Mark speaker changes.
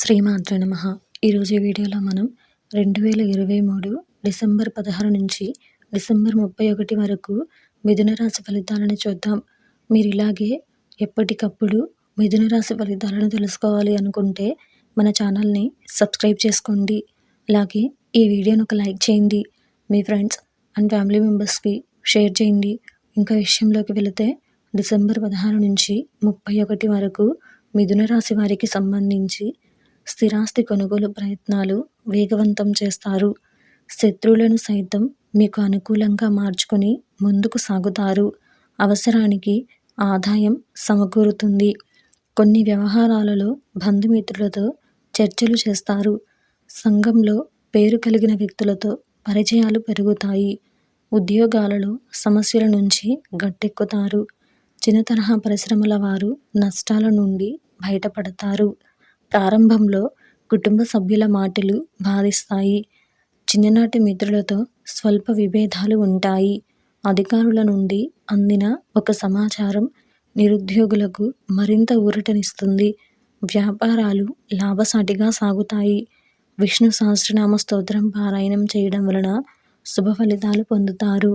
Speaker 1: శ్రీమాత్ర నమ. ఈరోజు వీడియోలో మనం రెండు వేల ఇరవై మూడు డిసెంబర్ పదహారు నుంచి డిసెంబర్ ముప్పై ఒకటి వరకు మిథున రాశి ఫలితాలను చూద్దాం. మీరు ఇలాగే ఎప్పటికప్పుడు మిథున రాశి ఫలితాలను తెలుసుకోవాలి అనుకుంటే మన ఛానల్ని సబ్స్క్రైబ్ చేసుకోండి. అలాగే ఈ వీడియోను ఒక లైక్ చేయండి. మీ ఫ్రెండ్స్ అండ్ ఫ్యామిలీ మెంబర్స్కి షేర్ చేయండి. ఇంకా విషయంలోకి వెళితే డిసెంబర్ పదహారు నుంచి ముప్పై ఒకటి వరకు మిథున రాశి వారికి సంబంధించి స్థిరాస్తి కొనుగోలు ప్రయత్నాలు వేగవంతం చేస్తారు. శత్రువులను సైతం మీకు అనుకూలంగా మార్చుకొని ముందుకు సాగుతారు. అవసరానికి ఆదాయం సమకూరుతుంది. కొన్ని వ్యవహారాలలో బంధుమిత్రులతో చర్చలు చేస్తారు. సంఘంలో పేరు కలిగిన వ్యక్తులతో పరిచయాలు పెరుగుతాయి. ఉద్యోగాలలో సమస్యల నుంచి గట్టెక్కుతారు. చిన్న తరహా పరిశ్రమల వారు నష్టాల నుండి బయటపడతారు. ప్రారంభంలో కుటుంబ సభ్యుల మాటలు బాధిస్తాయి. చిన్ననాటి మిత్రులతో స్వల్ప విభేదాలు ఉంటాయి. అధికారుల నుండి అందిన ఒక సమాచారం నిరుద్యోగులకు మరింత ఊరటనిస్తుంది. వ్యాపారాలు లాభసాటిగా సాగుతాయి. విష్ణు సహస్రనామ స్తోత్రం పారాయణం చేయడం వలన శుభ ఫలితాలు పొందుతారు.